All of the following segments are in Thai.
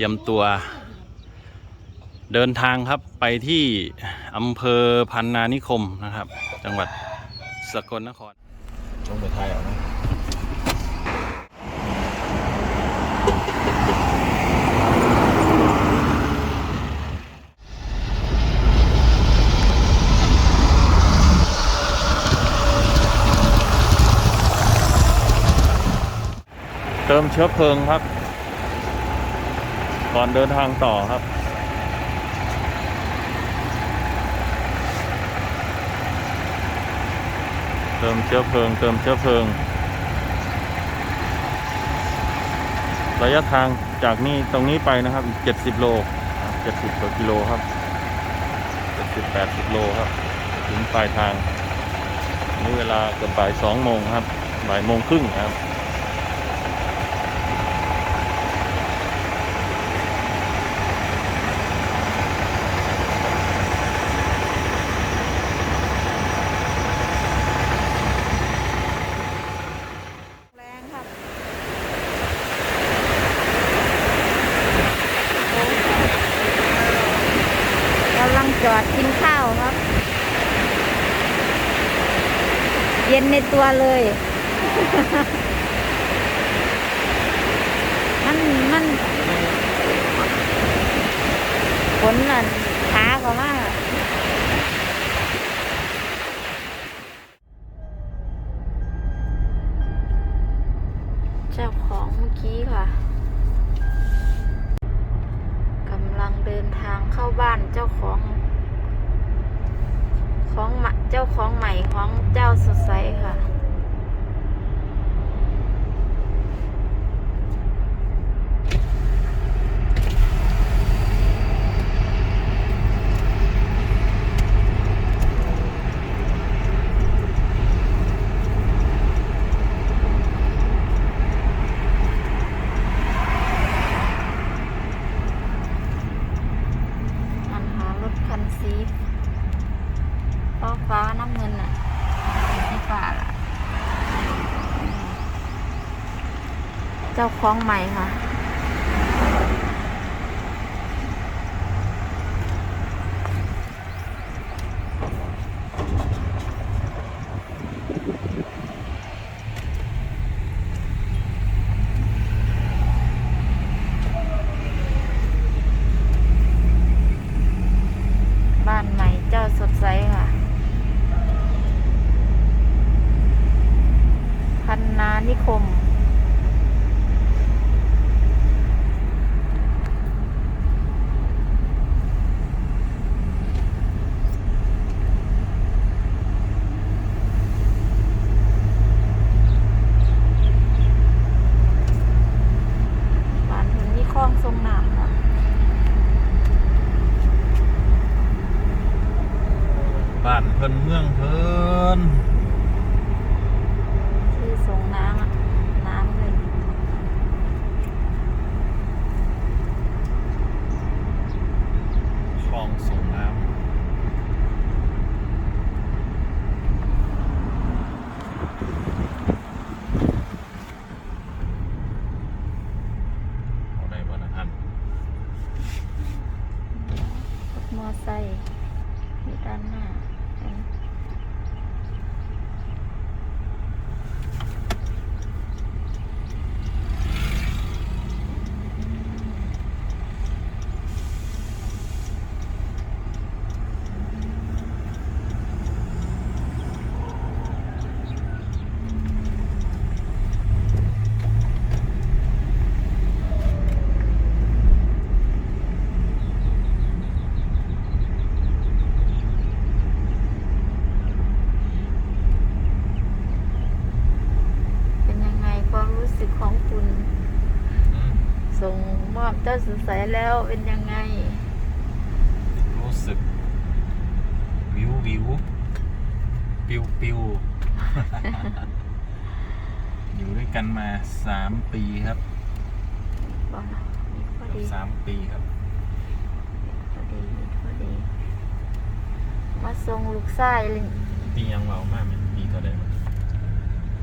รียมตัว เดินทางครับไปที่อำเภอพันนานิคมนะครับ จังหวัดสกลนครลงไปไทยเอาไหมเติมเชื้อเพลิงครับ ก่อนเดินทางต่อครับเติมเชื้อเพลิง เติมเชื้อเพลิง ระยะทางจากนี่ตรงนี้ไปนะครับอีก70โล70กว่ากิโลครับ70 80โลครับ ถึงปลายทางนี่เวลาเกือบบ่าย2โมงครับบ่ายโมงครึ่งครับ แรงครับกำลัง จอดกินข้าวครับ เย็นในตัวเลย มันมันฝนน่ะช้ากว่ามาก เจ้าของเมื่อกี้ค่ะกำลังเดินทางเข้าบ้านเจ้าของ ของใหม่เจ้า ของเจ้าสดใสค่ะ มันหารถคันสีฟ้าฟ้าน้ำเงินอะไม่ฟ้าล่ะเจ้า ของใหม่ค่ะ บ้านใหม่เจ้าสดใสค่ะ พันนานิคม บ้านคนนี้คลองทรงน้ำค่ะ บ้านเพิ่นเมืองเพิ่น ที่ส่งน้ำอะน้ำเลย คลองส่งน้ำเอาได้บ่นะท่าน รถ มอไซค์อยู่ด้านหน้าเห็น เป็นยังไงความรู้สึกของคุณ อืม ส่งมอบ เจ้าสุดใสแล้วเป็นยังไง รู้สึก วิววิวปิวปิวอยู่ด้วยกันมาสามปีครับบอกนะนี่พอเกือบดีสามปีครับพอดีพอดี มาส่งลูกไส้เลยปียังเบามากไหมปีเท่าไดมั้ย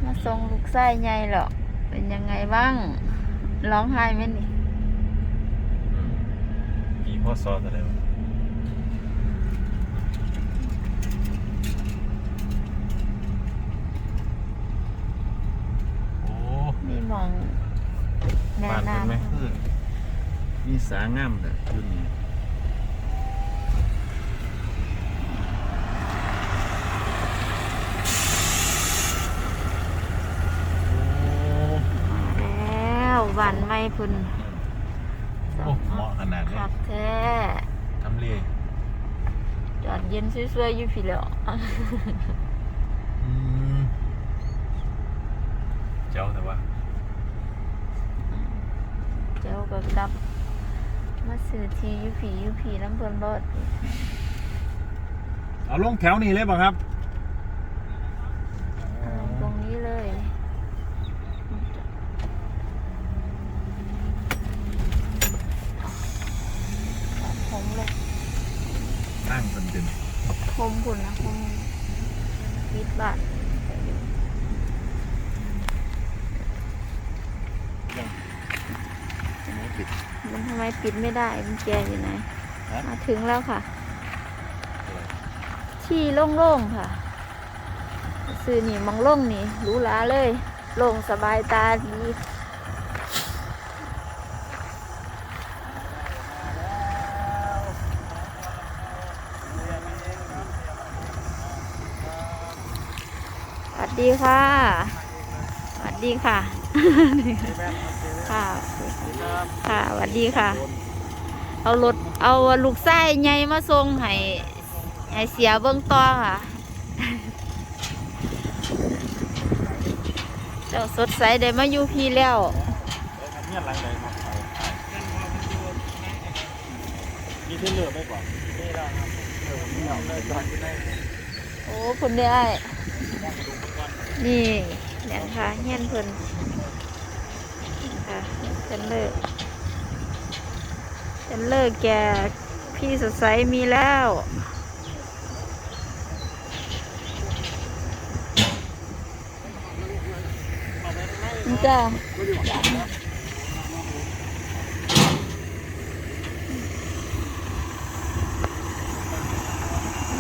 มาส่งลูกไส้ใหญ่เหรอเป็นยังไงบ้าง ร้องไห้ไหมนี่ร พ่อซอสอะไรวะโอ้นี่มองแนะบ้านเป็นไหมนำเออมีสางามแต่ยุ่นนี้โอ้แล้ววันไม่พุ่นโอ้เหมาะข นาดนี้ขับแท้ทำเลจอดเย็นสวยๆอยู่พี่แล้วอืมเจ้าแต่ว่า เจ้าก็กลับ มาซื้อทีอยูผีอยูผีน้ำเพิ่นรถเอาลงแถวนี้เลยป่ะครับ เอาตรงนี้เลยผมเลย นั่งกันเป็น ผมพุ่นนะผมปิดบ้าน ปิด มันทำไมปิดไม่ได้มันแจอยู่ไหน ฮะ มาถึงแล้วค่ะ ที่โล่งๆค่ะ ซื้อนี่มองโล่งนี่หรูหราเลยโล่งสบายตาดี สวัสดีค่ะ สวัสดีค่ะค่ะ ค่ะสวัสดีค่ะ เอารถเอาลูกไส้ใหญ่มาส่งให้ให้เสียเบื้องต่อค่ะ เจ้าสดใสได้มาอยู่พี่แล้วเงี้ยหลังใดมาเขามีที่เหลือไม่กว่านี่แล้วครับเออผมไม่เอาได้จอดที่ได้โอ้คุณได้ นี่เนี่ยค่ะเฮียนเพิ่นค่ะ เจนเลิกเจนเลิกแกพี่สดใสมีแล้วนี่จ้า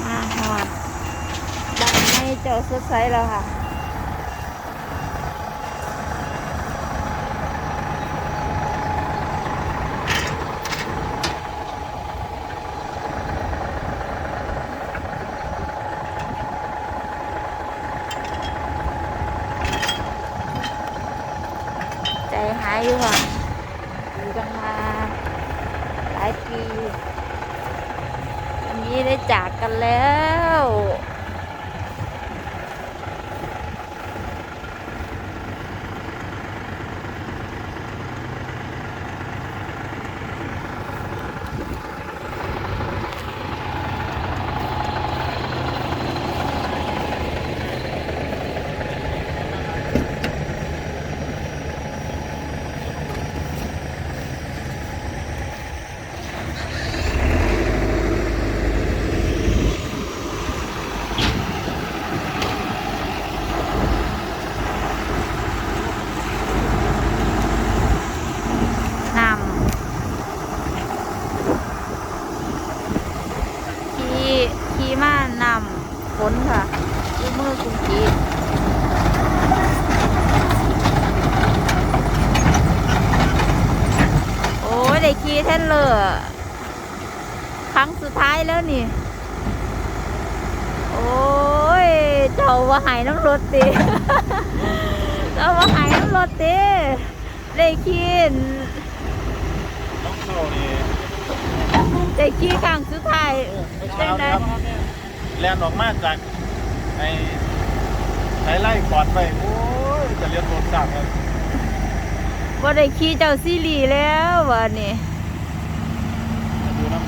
มาหอดบ้านให้เจ้าสดใสแล้วค่ะ ใจหายอยู่ค่ะอยู่กันมาหลายปีวันนี้ได้จากกันแล้ว นำขี่ขี่มานำฝนค่ะด้วยมือคุณขี่โอ้ยได้ขี่แท่นเลยครั้งสุด ท้ายแล้วนี่ โอ้ย เจ้าว่าหายน้ำรถติเจ้าว่าหายน้ำรถติได้ขี่ต้องเข้านี่ได้ขี่ครั้งสุดท้ายเช้าครับแลนออกมาจากไอ้ไถไล่ก่อนไปโอ้ย จะเรียนรถสั่งเลยว่าได้ขี่เจ้าซีรีส์แล้ววันนี้ ดูน้ำ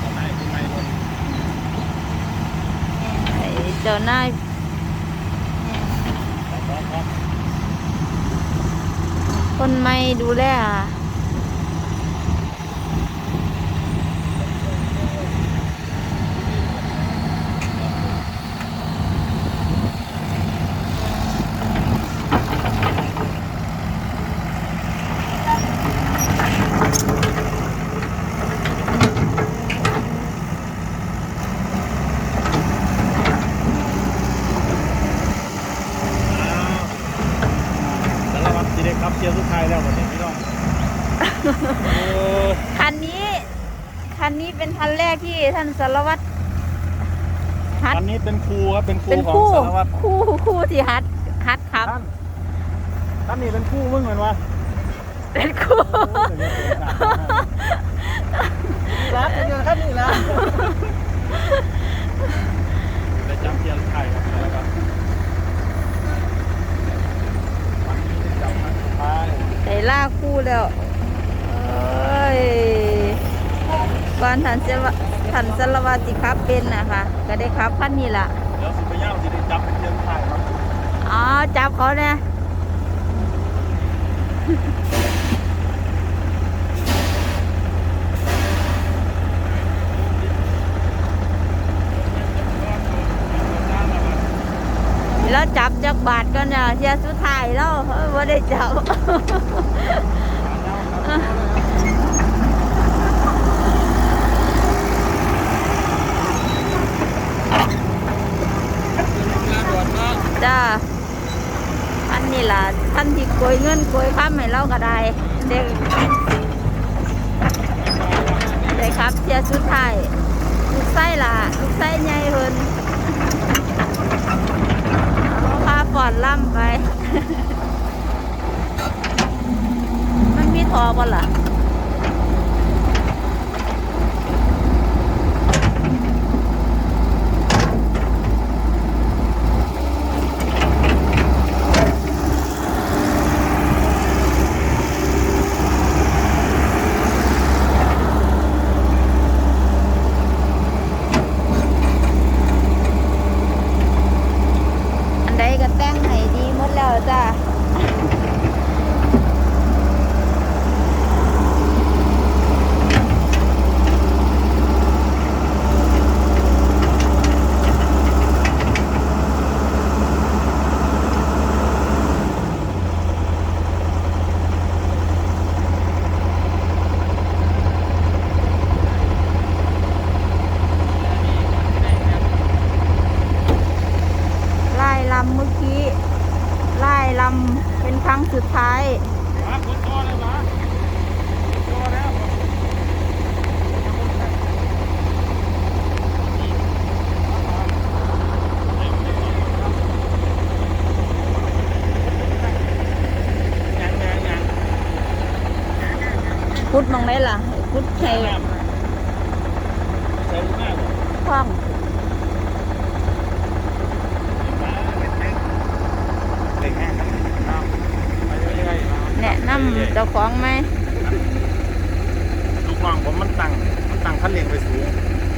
ตอนไหนคุณไม่รถ ไอ้เจ้านายครับครับคนไม่ดูแลอะ ทายแล้ววันนี้พี่น้องเออ คันนี้ คันนี้เป็นคันแรกที่ท่านสารวัตรฮัดอันนี้เป็นครูครับเป็นครูเป็นของคู่สารวัตรคู่คู่ที่ฮัดฮัดครับท่านท่านนี่เป็นครูมึงเหมือนวะเป็นคู่รักกันอยู่ครับนี่นะได้จำเพียรไทยครับแล้วก็วันนี้ได้จำครั้งสุดท้ายใส่ล่าคู่แล้วเอ้ยก่อนท่านเสวะ ท่านสารวัตรสิครับเป็นนะคะก็ได้ครับคันนี้ล่ะเดี๋ยวสิไปย่างสิได้จำเป็นเพียรไทยครับอ๋อจับเขาเนี่ยแล้วจับจากบาทกันเนี่ยเสียสุดท้ายแล้วว่าได้จับ จ้าท่านนี่ล่ะท่านที่โกยเงินโกยค้ำให้เราก็ได้เด็กได้ครับเสียสุดท้ายลูกไส้ล่ะลูกไส้ใหญ่เพิ่นเอาพาปอดล่ำไป มันมีทอบ่ล่ะ อันใดก็แต่งให้ดีหมดแล้วจ้า ไล่ลำเมื่อกี้ไล่ลำเป็นครั้งสุดท้าย มาคนตัวเลยมาตัวแล้ว ยังยังยัง พุดมองได้ล่ะพุดใช้ ใส่หน้าเลย คล้องเด็กแห้งครับไปเรื่อยๆครับแนะนำเจ้าของไหมลูกน้องผมมันตั้งมันตั้งคันเร่งไปสูง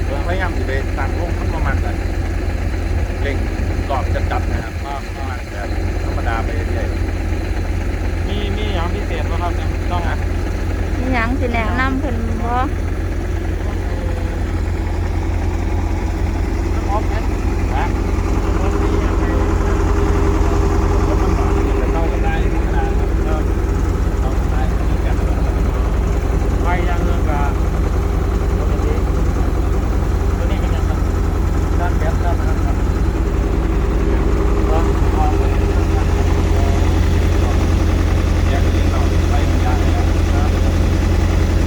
ผมพยายามจะไปตั้งลงขั้นประมาณแบบเร่งกรอบจะจัดนะครับก็ประมาณแบบธรรมดาไปเรื่อยๆมีมีอย่างพิเศษไหมครับเนี่ยต้องอะมีหยังสิแนะนำเพิ่นบ่ ออฟนะฮะมันมีอย่างไรรถมันหน่อยจะเข้ากันได้ขนาดนั้นก็เข้ากันได้เหมือนกันไฟยางเรื่องกับปกติตัวนี้เป็นยังไงด้านแก๊สด้านนั้นครับก็ออกเลยแยกนี้เราไปมันยากเลยครับ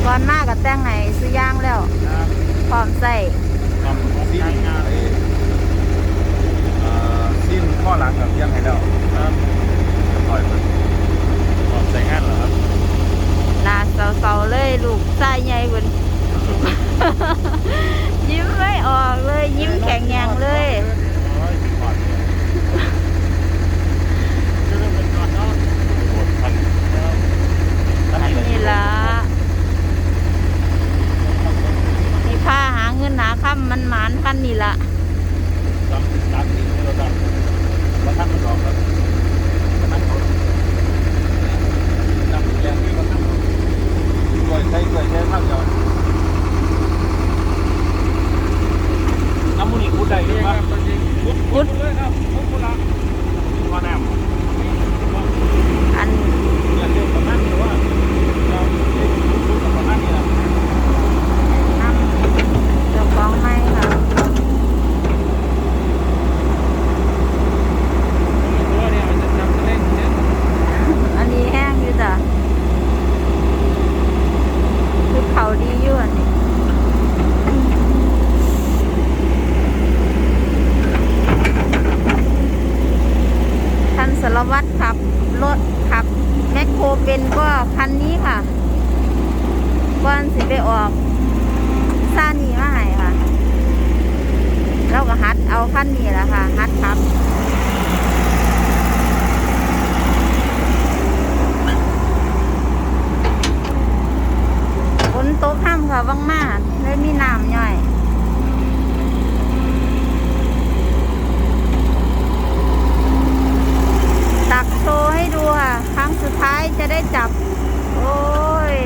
ก่อนหน้าก็แต่งให้ซื้อย่างแล้ว ครับ พร้อมใส่ ทำสิ้นงานเลยเอ่อสิ้นข้อหลังกับยังไงแล้วครับปล่อยมันพร้อมใส่งานเหรอครับ หน้าเศร้าๆเลยลูกไส้ใหญ่เพิ่น ยิ้มไม่ ออกเลย ยิ้มแข็งแยงเลยโอ้ยปอดเนี่ยจะเริ่มเป็นก่อนเนาะปวดพันนี้ละมีผ้าหาเงินหาค่ำมันหมานกันนี่ละจำจำดีที่เราว่าท่าน น้ำมูนี่พุดได้หรือเปล่าพุดพุดเลยครับพุดพุดละพุดน้ำ ขั้นนี้ละค่ะ หัดขับ ฝนตกห้ามค่ะว่างมากเลยมีน้ำย่อย ตักโชว์ให้ดูค่ะ ครั้งสุดท้ายจะได้จับ โอ้ย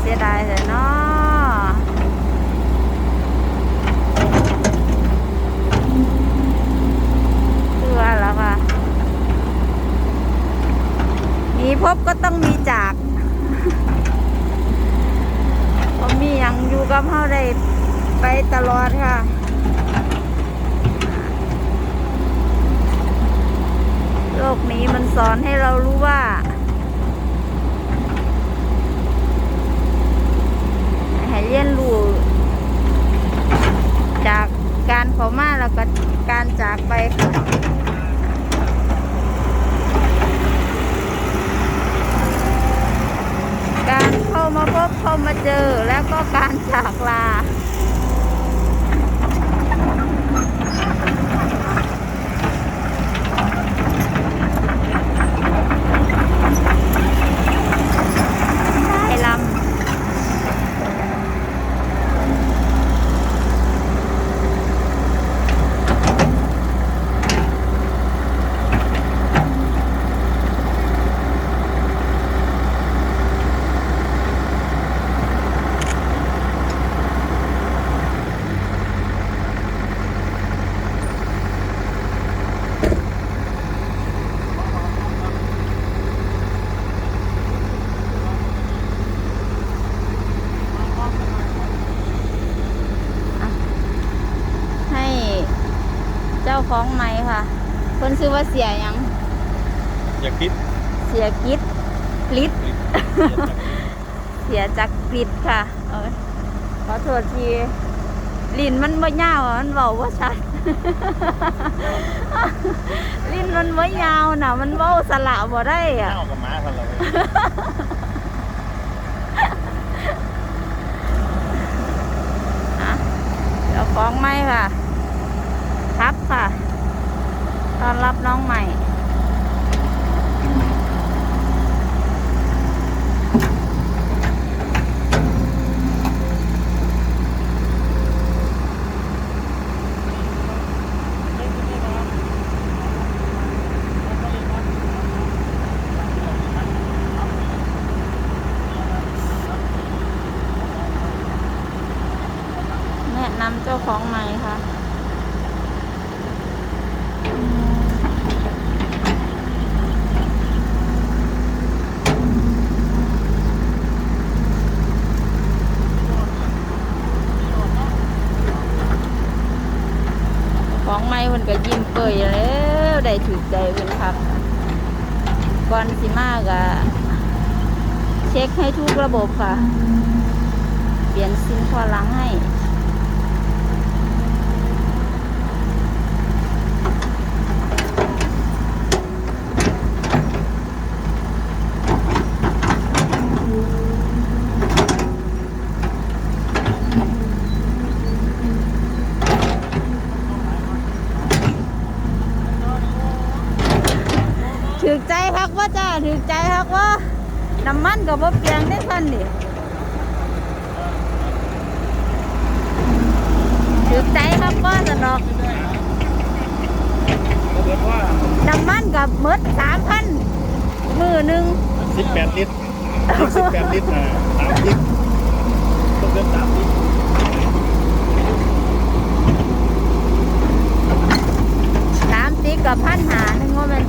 เสียดายแต่เนาะเชื่อแล้วค่ะ มีพบก็ต้องมีจากผมมีอย่างอยู่กับเฮาได้ไปตลอดค่ะโลกนี้มันสอนให้เรารู้ว่า ให้เรียนรู้จากการเขามาแล้วก็การจากไปค่ะ การเข้ามาพบเข้ามาเจอแล้วก็การจากลา ได้ลำให้เจ้าของไม้ค่ะคนซื้อ ว่าเสียหยัง อย่าคิดเสียกิดลิด เสียจากกริดค่ะเออขอโทษทีลิ้นมันบ่ยาวอะมันเบาว่าชัด ลิ้นมันบ่ยาวน่ะ มันเว้าสละบ่ได้อะเน่ากับหมาทันเราอะเดี๋ยวฟ้องไม่ค่ะ ครับค่ะต อนรับน้องใหม่ แนะนำเจ้าของใหม่ค่ะ ของใหม่เพิ่นก็ยิ้ม เปยแล้วได้ถือใจเพิ่นครับก่อนสิมากอะเช็คให้ทุกระบบค่ะ เปลี่ยนซิมขอหลังให้ ถือใจคักว่าจ้าถือใจคักว่าน้ำมันกับว่าเปลี่ยนได้คันดิถือใจคักว่าสนอกก็เรียกว่าน้ำมันกับมดสามพันมือหนึ่ง18ลิตร18ลิตรนะสามลิตรต้องเดินสามลิตรสามสิบกับพันหาหนึ่งว่ามัน